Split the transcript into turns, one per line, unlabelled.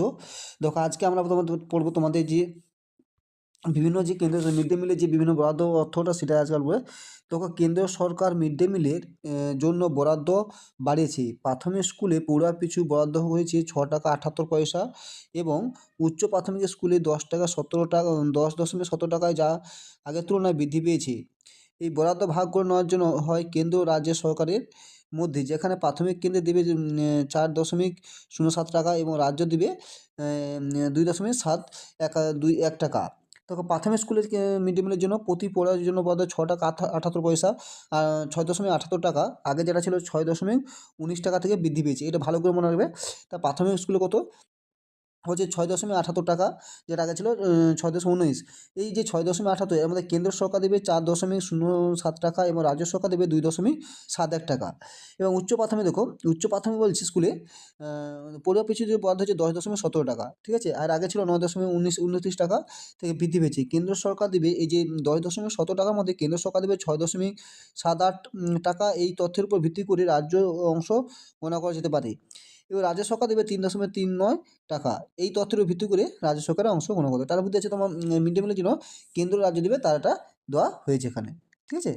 তো দেখো আজকে আমরা তোমাদের পড়ব তোমাদের যে বিভিন্ন যে কেন্দ্র মিড ডে মিলের যে বিভিন্ন বরাদ্দ অর্থটা সেটা আজকাল বলে দেখো কেন্দ্র সরকার মিড ডে মিলের জন্য বরাদ্দ বাড়িয়েছে। প্রাথমিক স্কুলে পড়ুয়া পিছু বরাদ্দ হয়েছে ছ টাকা আটাত্তর পয়সা এবং উচ্চ প্রাথমিক স্কুলে দশ টাকা সতেরো টাকা দশ দশমিক সতেরো টাকায় যা আগের তুলনায় বৃদ্ধি পেয়েছে। এই বরাদ্দ ভাগ করে নেওয়ার জন্য হয় কেন্দ্র রাজ্য সরকারের মধ্যে, যেখানে প্রাথমিক কেন্দ্রে দেবে চার দশমিক শূন্য সাত টাকা এবং রাজ্য দেবে দুই দশমিক সাত এক, দুই এক টাকা। তখন প্রাথমিক স্কুলের মিড ডে মিলের জন্য প্রতি পড়ার জন্য বরাদ্দ ছ টাকা আঠা- আঠাত্তর পয়সা, আর ছয় দশমিক আঠাত্তর টাকা, আগে যেটা ছিল ছয় দশমিক উনিশ টাকা থেকে বৃদ্ধি পেয়েছে। এটা ভালো করে মনে রাখবে। তা প্রাথমিক স্কুলে কত? হচ্ছে ছয় দশমিক আটাত্তর টাকা, যেটা আগে ছিল ছয় দশমিক উনিশ। এই যে ছয় দশমিক আটাত্তর এর মধ্যে কেন্দ্র সরকার দেবে চার দশমিক শূন্য সাত টাকা এবং রাজ্য সরকার দেবে দুই দশমিক সাত এক টাকা। এবং উচ্চ প্রাথমিক, দেখো, উচ্চ প্রাথমিক বলছি স্কুলে পড়ুয়া পিছু যে বরাদ্দ হচ্ছে দশ দশমিক সতেরো টাকা, ঠিক আছে? আর আগে ছিল নয় দশমিক উনিশ, উনত্রিশ টাকা থেকে বৃদ্ধি পেয়েছে। কেন্দ্র সরকার দেবে এই যে দশ দশমিক সতেরো টাকার মধ্যে কেন্দ্র সরকার দেবে ছয় দশমিক সাত আট টাকা, এই তথ্যের উপর ভিত্তি করে রাজ্য অংশ গণনা করা যেতে পারে। এবার রাজ্য সরকার দেবে তিন দশমিক তিন নয় টাকা। এই তথ্যের ভিত্তি করে রাজ্য সরকারের অংশ গ্রহণ করবে। তার মধ্যে আছে তোমার মিড ডে মিলের জন্য কেন্দ্র রাজ্য দেবে, তার একটা দেওয়া হয়েছে এখানে। ঠিক আছে?